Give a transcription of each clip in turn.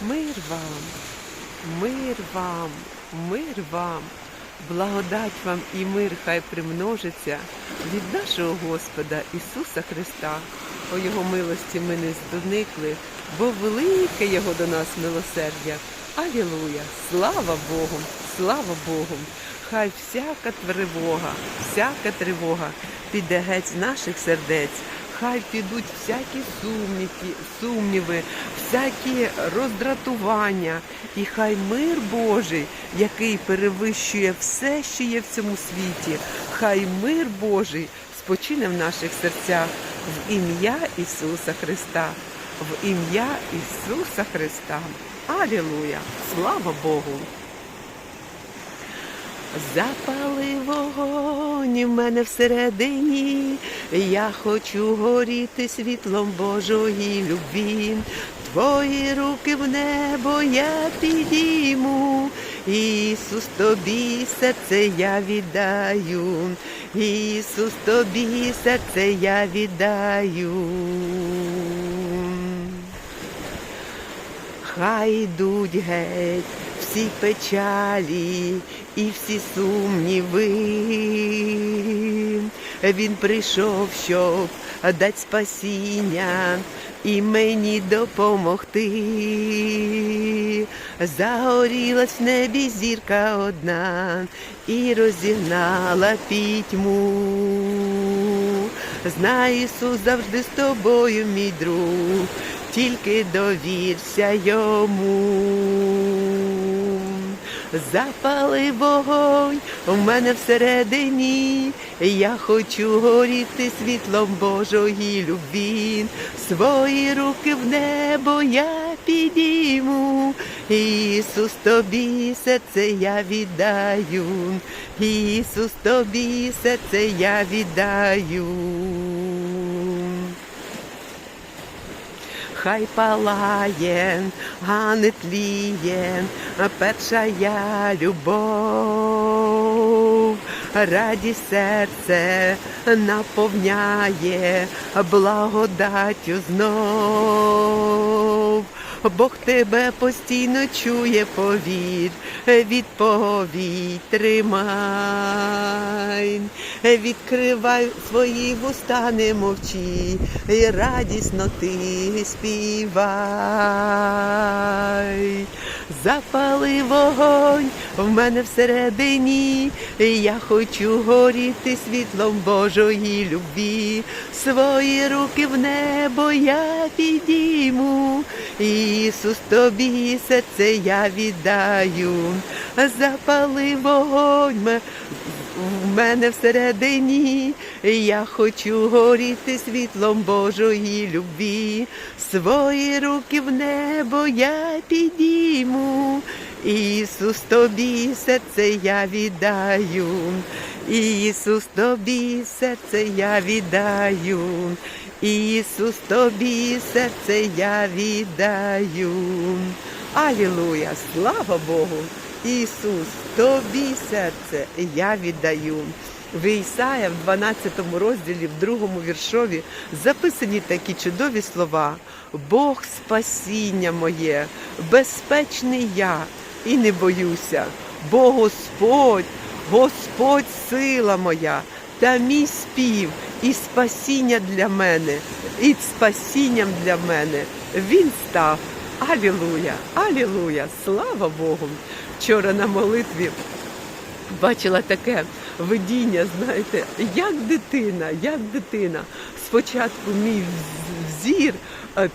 Мир вам, мир вам, мир вам, благодать вам і мир хай примножиться від нашого Господа Ісуса Христа. По Його милості ми не здоникли, бо велике Його до нас милосердя. Алілуя! Слава Богу! Слава Богу! Хай всяка тривога, всяка тривога піде геть з наших сердець. Хай підуть всякі сумніви, сумніви, всякі роздратування, і хай мир Божий, який перевищує все, що є в цьому світі, хай мир Божий спочине в наших серцях в ім'я Ісуса Христа, в ім'я Ісуса Христа. Алілуя! Слава Богу! Запали вогонь в мене всередині, я хочу горіти світлом Божої любві. Твої руки в небо я підійму, Ісус, тобі серце я віддаю, Ісус, тобі серце я віддаю. Хай йдуть геть всі печалі і всі сумніви. Він прийшов, щоб дати спасіння і мені допомогти. Загорілась в небі зірка одна і розігнала пітьму. Знай, Ісус завжди з тобою, мій друг, тільки довірся йому. Запали вогонь у мене всередині, я хочу горіти світлом Божої любві. Свої руки в небо я підійму, Ісус, тобі серце я віддаю, Ісус, тобі серце я віддаю. Хай палає, а не тліє, я любов, радість серце наповняє благодаттю знов. Бог тебе постійно чує, повір, відповідь тримай, відкривай свої вуста, не мовчи, і радісно ти співай. Запали вогонь в мене всередині, я хочу горіти світлом Божої любві. Свої руки в небо я підійму, Ісус, тобі серце я віддаю. Запали вогонь в мене всередині, я хочу горіти світлом Божої любві. Свої руки в небо я підійму. Ісус, тобі серце я віддаю. Ісус, тобі серце я віддаю. Ісус, тобі серце я віддаю. Алілуя! Слава Богу! Ісус, тобі серце я віддаю. В Ісая в 12 розділі, в другому віршові записані такі чудові слова. Бог спасіння моє, безпечний я і не боюся, бо Господь, Господь сила моя, та мій спів і спасіння для мене, і спасінням для мене він став. Алілуя, алілуя, слава Богу. Вчора на молитві бачила таке видіння, знаєте, як дитина, як дитина. Спочатку мій вз- взір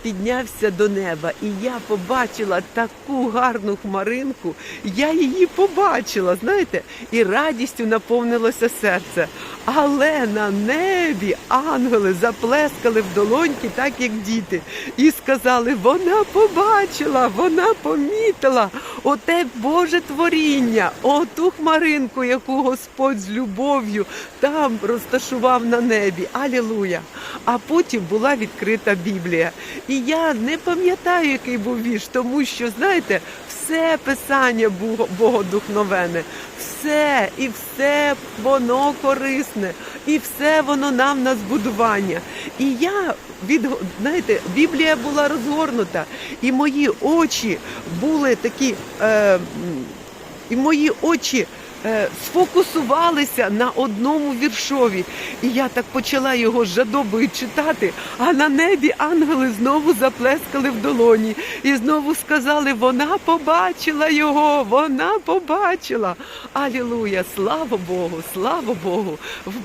піднявся до неба, і я побачила таку гарну хмаринку. Я її побачила, знаєте, і радістю наповнилося серце. Але на небі ангели заплескали в долоньки, так як діти, і сказали: вона побачила, вона помітила. оте Боже творіння, оту хмаринку, яку Господь з любов'ю там розташував на небі. Алілуя! А потім була відкрита Біблія. І я не пам'ятаю, який був вірш, тому що, знаєте, все писання Бого- богодухновене, все і все воно корисне, і все воно нам на збудування. І я від знаєте, Біблія була розгорнута, і мої очі були такі, е, і мої очі. Е, Сфокусувалися на одному віршові, і я так почала його жадобою читати. А на небі ангели знову заплескали в долоні і знову сказали: вона побачила його, вона побачила. Алілуя! Слава Богу, слава Богу!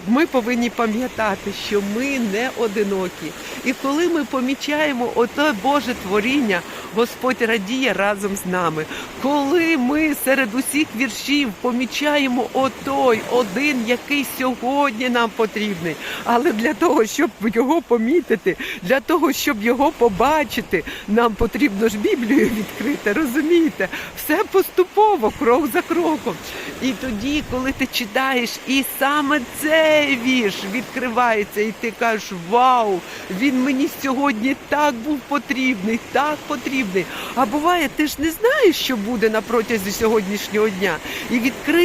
Ми повинні пам'ятати, що ми не одинокі. І коли ми помічаємо оте Боже творіння, Господь радіє разом з нами. Коли ми серед усіх віршів помічаємо отой один, який сьогодні нам потрібний. Але для того, щоб його помітити, для того, щоб його побачити, нам потрібно ж Біблію відкрити. Розумієте? Все поступово, крок за кроком. І тоді, коли ти читаєш, і саме цей вірш відкривається, і ти кажеш, вау, він мені сьогодні так був потрібний, так потрібний. А буває, ти ж не знаєш, що буде на протязі сьогоднішнього дня. І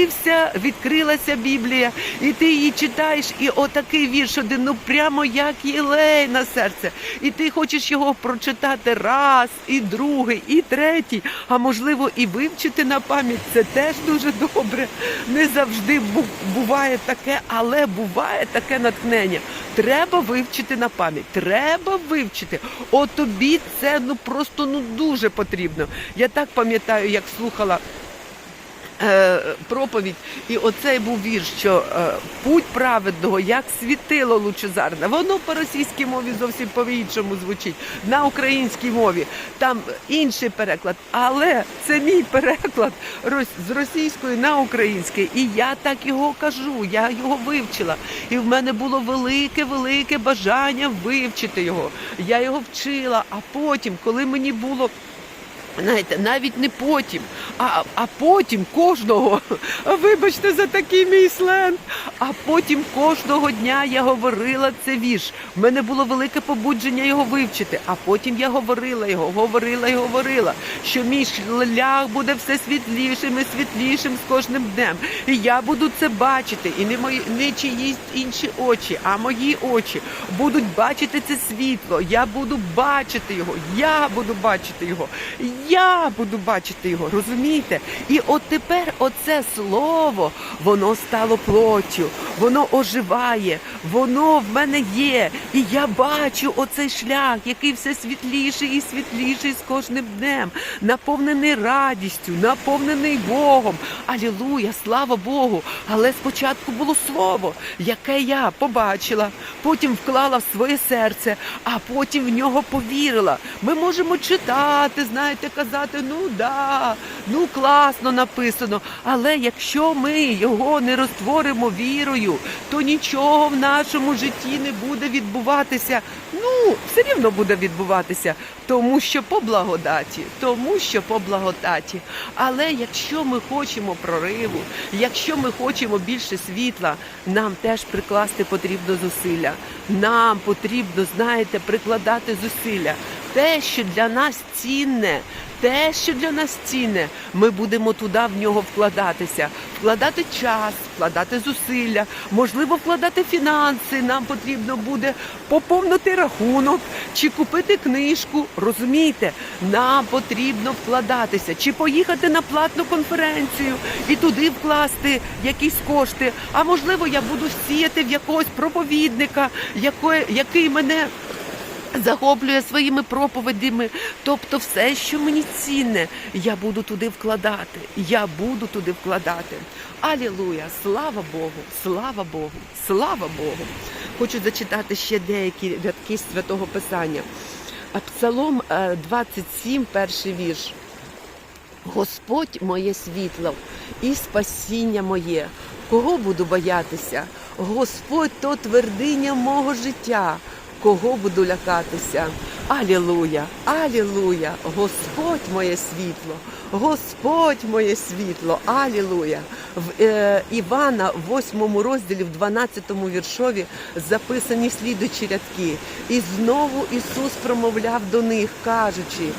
відкрився, відкрилася Біблія, і ти її читаєш, і отакий вірш один, ну прямо як єлей на серце. І ти хочеш його прочитати раз, і другий, і третій, а можливо, і вивчити на пам'ять. Це теж дуже добре. Не завжди буває таке, але буває таке натхнення. Треба вивчити на пам'ять. Треба вивчити. От тобі це ну просто ну дуже потрібно. Я так пам'ятаю, як слухала. Е, Проповідь, і оцей був вірш, що е, путь праведного, як світило лучезарне. Воно по російській мові зовсім по-іншому звучить, на українській мові. Там інший переклад, але це мій переклад з російської на український. І я так його кажу, я його вивчила. І в мене було велике, велике бажання вивчити його. Я його вчила, а потім, коли мені було. Знаєте, навіть не потім, а, а потім кожного, вибачте за такий мій сленг, а потім кожного дня я говорила це вірш. В мене було велике побудження його вивчити, а потім я говорила його, говорила і говорила, що мій шлях буде все світлішим і світлішим з кожним днем. І я буду це бачити, і не мої не чиїсь інші очі, а мої очі будуть бачити це світло. Я буду бачити його, я буду бачити його. Я буду бачити його, розумієте? І от тепер оце слово, воно стало плоттю, воно оживає, воно в мене є. І я бачу оцей шлях, який все світліший і світліший з кожним днем, наповнений радістю, наповнений Богом. Алілуя, слава Богу! Але спочатку було слово, яке я побачила, потім вклала в своє серце, а потім в нього повірила. Ми можемо читати, знаєте, казати, ну да, ну класно написано. Але якщо ми його не розтворимо вірою, то нічого в нашому житті не буде відбуватися. Ну, все рівно буде відбуватися, тому що по благодаті, тому що по благодаті. Але якщо ми хочемо прориву, якщо ми хочемо більше світла, нам теж прикласти потрібно зусилля. Нам потрібно, знаєте, прикладати зусилля. Те, що для нас цінне, те, що для нас цінне, ми будемо туди в нього вкладатися, вкладати час, вкладати зусилля, можливо, вкладати фінанси. Нам потрібно буде поповнити рахунок чи купити книжку. Розумієте, нам потрібно вкладатися, чи поїхати на платну конференцію і туди вкласти якісь кошти. А можливо, я буду сіяти в якогось проповідника, який мене захоплює своїми проповідями. Тобто, все, що мені цінне, я буду туди вкладати. Я буду туди вкладати. Алілуя! Слава Богу! Слава Богу! Слава Богу! Хочу зачитати ще деякі рядки святого Писання. Псалом е, 27, перший вірш. Господь моє світло і спасіння моє. Кого буду боятися? Господь то твердиня мого життя. Кого буду лякатися? Алілуя, алілуя, Господь моє світло, Господь моє світло, алілуя. В е, Івана, в 8 розділі, в 12 віршові записані слідучі рядки. І знову Ісус промовляв до них, кажучи: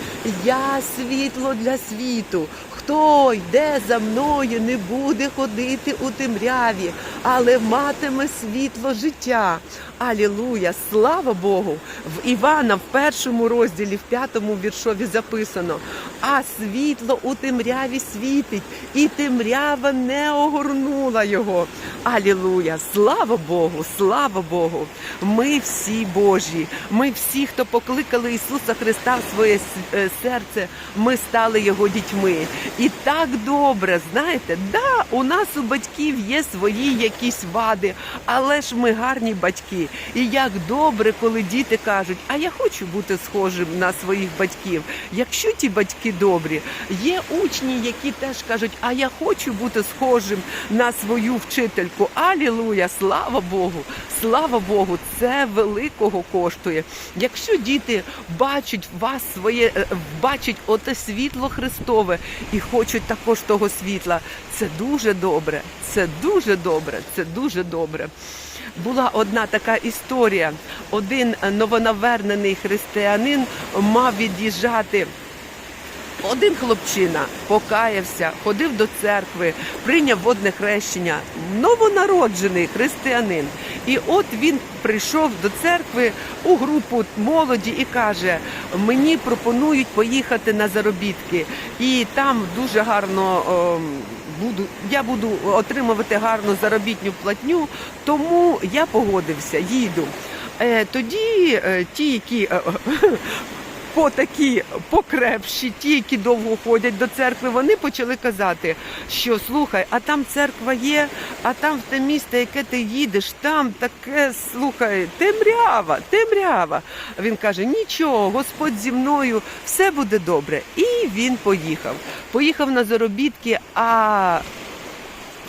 Я світло для світу. Хто йде за мною, не буде ходити у темряві, але матиме світло життя. Алілуя! Слава Богу! В Івана в першому розділі, в п'ятому віршові записано: а світло у темряві світить, і темрява не огорнула його. Алілуя! Слава Богу! Слава Богу! Ми всі Божі, ми всі, хто покликали Ісуса Христа в своє е, серце, ми стали Його дітьми. І так добре, знаєте, да, у нас у батьків є свої якісь вади, але ж ми гарні батьки. І як добре, коли діти кажуть, а я хочу бути схожим на своїх батьків. Якщо ті батьки добрі, є учні, які теж кажуть, а я хочу бути схожим на свою вчительку. Алілуя, слава Богу, слава Богу, це великого коштує. Якщо діти бачать вас своє, е, бачать оте світло Христове і хочуть також того світла, це дуже добре, це дуже добре, це дуже добре. Була одна така історія. Один новонавернений християнин мав від'їжджати. Один хлопчина покаявся, ходив до церкви, прийняв водне хрещення, новонароджений християнин. І от він прийшов до церкви у групу молоді і каже: мені пропонують поїхати на заробітки, і там дуже гарно. ем, Буду, я буду отримувати гарну заробітню платню, тому я погодився, їду. Е, тоді е, ті, які е, такі покрепші, ті, які довго ходять до церкви, вони почали казати, що слухай, а там церква є, а там в те місто, яке ти їдеш, там таке слухай, темрява, темрява. А Він каже: нічого, Господь зі мною, все буде добре. І він поїхав. Поїхав на заробітки, а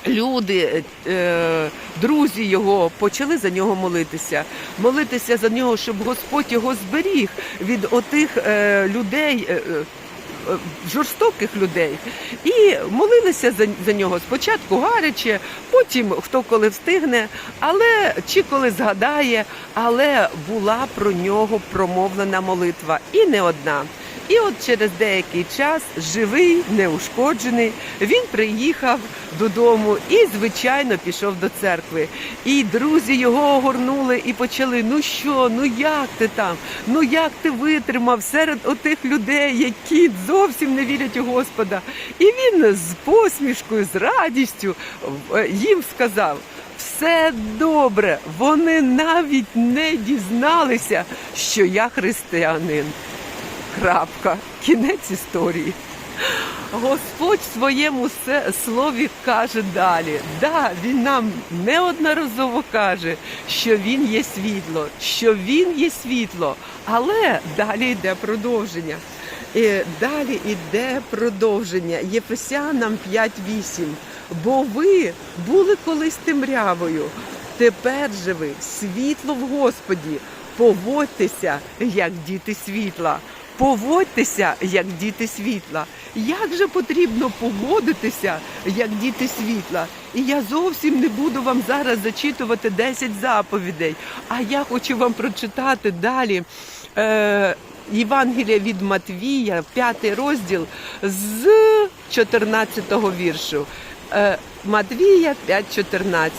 люди, е, друзі його почали за нього молитися, молитися за нього, щоб Господь його зберіг від отих е, людей. е, е, е, Жорстоких людей і молилися за, за нього спочатку гаряче, потім хто коли встигне, але чи коли згадає, але була про нього промовлена молитва і не одна. І от через деякий час, живий, неушкоджений, він приїхав додому і, звичайно, пішов до церкви. І друзі його огорнули і почали: ну що, ну як ти там? Ну як ти витримав серед отих людей, які зовсім не вірять у Господа? І він з посмішкою, з радістю е, їм сказав. Все добре, вони навіть не дізналися, що я християнин. Крапка. Кінець історії. Господь в своєму слові каже далі. Да, він нам неодноразово каже, що він є світло, що він є світло, але далі йде продовження. І далі йде продовження. Єфесянам 5.8. Бо ви були колись темрявою, тепер же ви світло в Господі. Поводьтеся, як діти світла. Поводьтеся, як діти світла. Як же потрібно поводитися, як діти світла? І я зовсім не буду вам зараз зачитувати 10 заповідей, а я хочу вам прочитати далі. Е, Євангелія від Матвія, п'ятий розділ з 14 віршу. Е, Матвія 5.14.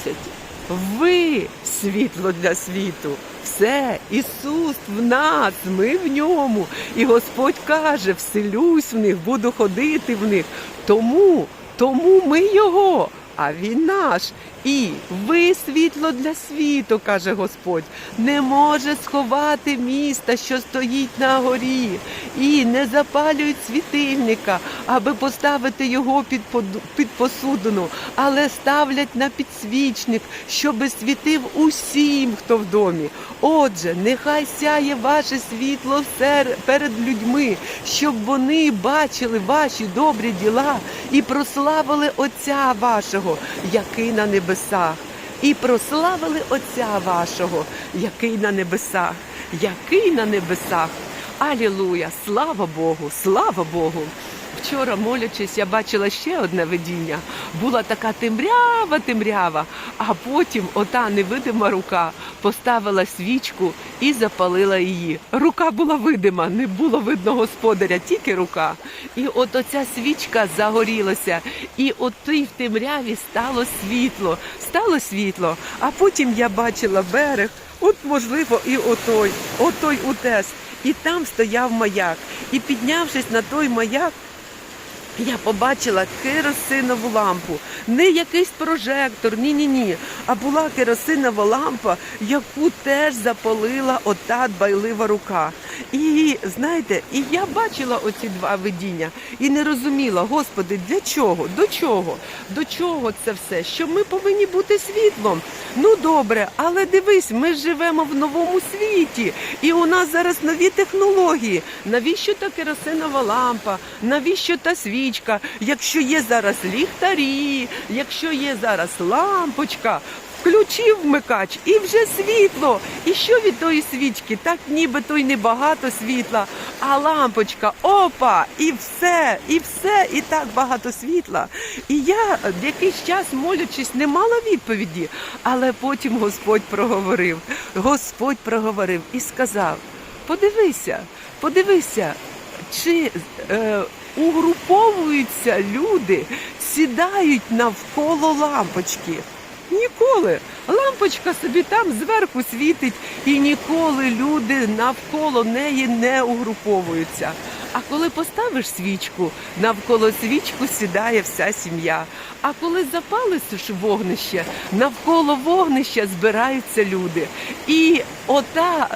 Ви світло для світу. Все, Ісус в нас, ми в ньому. І Господь каже: вселюсь в них, буду ходити в них. Тому, тому ми Його, а Він наш. І ви світло для світу, каже Господь, не може сховати міста, що стоїть на горі, і не запалюють світильника, аби поставити його під, під посудину, але ставлять на підсвічник, щоби світив усім, хто в домі. Отже, нехай сяє ваше світло перед людьми, щоб вони бачили ваші добрі діла і прославили Отця вашого, який на небесах. І прославили Отця вашого, який на небесах. який на небесах. Алілуя! Слава Богу! Слава Богу! Вчора, молячись, я бачила ще одне видіння. Була така темрява, темрява, а потім ота невидима рука поставила свічку і запалила її. Рука була видима, не було видно господаря, тільки рука. І от оця свічка загорілася, і от в темряві стало світло, стало світло. А потім я бачила берег, от можливо, і отой, отой утес. І там стояв маяк. І піднявшись на той маяк, я побачила керосинову лампу, не якийсь прожектор, ні, ні, ні. А була керосинова лампа, яку теж запалила ота дбайлива рука. І знаєте, і я бачила оці два видіння і не розуміла, Господи, для чого? До чого? До чого це все? Що ми повинні бути світлом. Ну добре, але дивись, ми живемо в новому світі, і у нас зараз нові технології. Навіщо та керосинова лампа? Навіщо та свічка? Якщо є зараз ліхтарі, якщо є зараз лампочка. Включив вмикач і вже світло. І що від тої свічки? Так ніби то й небагато світла, а лампочка, опа, і все, і все, і так багато світла. І я якийсь час молячись, не мала відповіді, але потім Господь проговорив. Господь проговорив і сказав: подивися, подивися, чи е, угруповуються люди, сідають навколо лампочки. Ніколи. Лампочка собі там зверху світить, і ніколи люди навколо неї не угруповуються. А коли поставиш свічку, навколо свічку сідає вся сім'я. А коли запалиш вогнище, навколо вогнища збираються люди. І ота,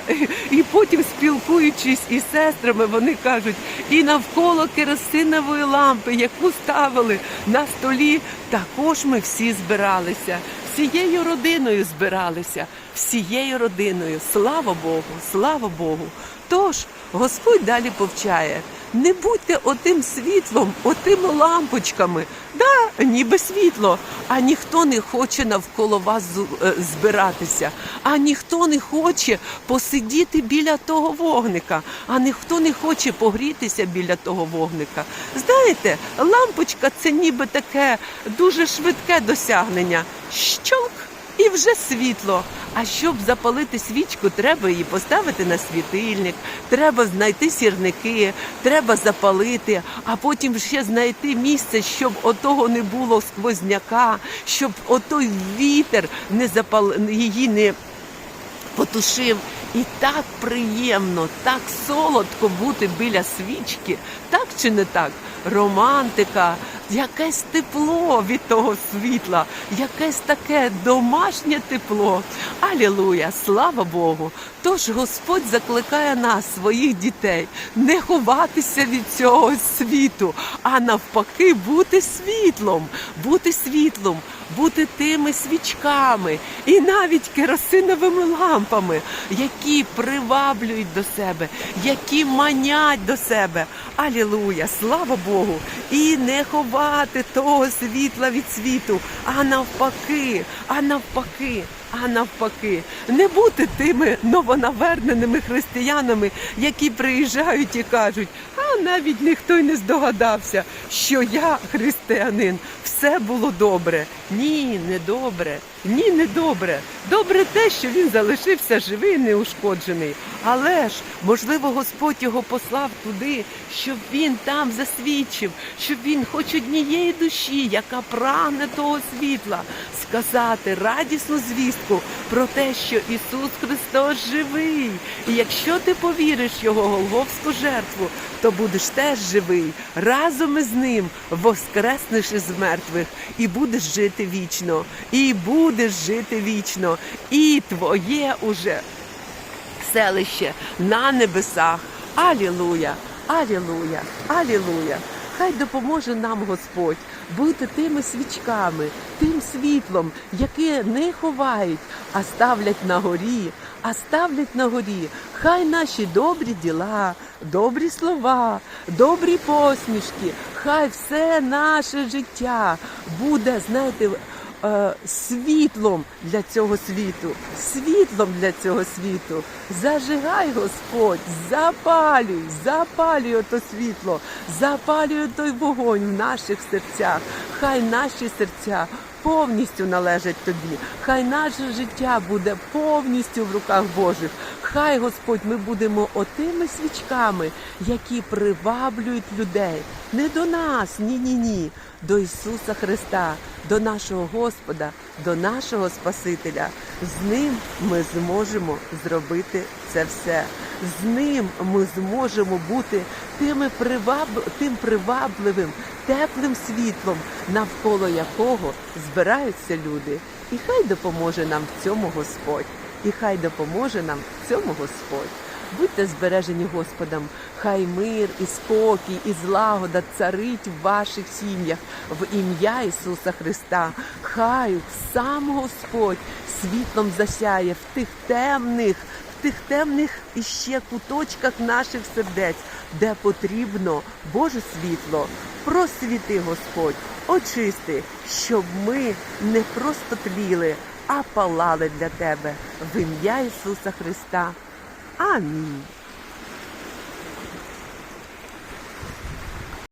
і потім спілкуючись із сестрами, вони кажуть, і навколо керосинової лампи, яку ставили на столі, також ми всі збиралися. Всією родиною збиралися, всією родиною. Слава Богу, слава Богу. Тож Господь далі повчає. Не будьте отим світлом, отими лампочками. Да, ніби світло, а ніхто не хоче навколо вас е, збиратися, а ніхто не хоче посидіти біля того вогника, а ніхто не хоче погрітися біля того вогника. Знаєте, лампочка це ніби таке дуже швидке досягнення. Щолк! І вже світло. А щоб запалити свічку, треба її поставити на світильник, треба знайти сірники, треба запалити, а потім ще знайти місце, щоб отого не було сквозняка, щоб отой вітер не запал... її не потушив. І так приємно, так солодко бути біля свічки, так чи не так? Романтика, якесь тепло від того світла, якесь таке домашнє тепло. Алілуя, слава Богу! Тож Господь закликає нас, своїх дітей, не ховатися від цього світу, а навпаки, бути світлом, бути світлом, бути тими свічками і навіть керосиновими лампами, які приваблюють до себе, які манять до себе. Алілуя, слава Богу! І не ховати того світла від світу, а навпаки, а навпаки. А навпаки, не бути тими новонаверненими християнами, які приїжджають і кажуть, а навіть ніхто й не здогадався, що я християнин. Все було добре. Ні, не добре. Ні, не добре. Добре те, що він залишився живий, неушкоджений. Але ж, можливо, Господь його послав туди, щоб він там засвідчив, щоб він хоч однієї душі, яка прагне того світла, сказати радісну звістку про те, що Ісус Христос живий. І якщо ти повіриш Його Голговську жертву, то будеш теж живий разом із ним, воскреснеш із мертвих, і будеш жити вічно, і будеш жити вічно, і твоє уже селище на небесах. Алілуя! Алілуя! Алілуя! Хай допоможе нам Господь бути тими свічками, тим світлом, яке не ховають, а ставлять на горі, а ставлять на горі. Хай наші добрі діла, добрі слова, добрі посмішки, хай все наше життя буде, знаєте, світлом для цього світу, світлом для цього світу. Зажигай, Господь, запалюй, запалюй ото світло, запалюй той вогонь в наших серцях. Хай наші серця повністю належать тобі. Хай наше життя буде повністю в руках Божих. Хай, Господь, ми будемо отими свічками, які приваблюють людей. Не до нас, ні, ні, ні, до Ісуса Христа, до нашого Господа, до нашого Спасителя. З ним ми зможемо зробити це все. З ним ми зможемо бути тими приваб... тим привабливим, теплим світлом, навколо якого збираються люди. І хай допоможе нам в цьому Господь. І хай допоможе нам в цьому Господь. Будьте збережені Господом, хай мир і спокій, і злагода царить в ваших сім'ях в ім'я Ісуса Христа. Хай сам Господь світлом засяє в тих темних, в тих темних іще куточках наших сердець, де потрібно Боже світло. Просвіти, Господь, очисти, щоб ми не просто тліли, а палали для Тебе в ім'я Ісуса Христа. Амінь.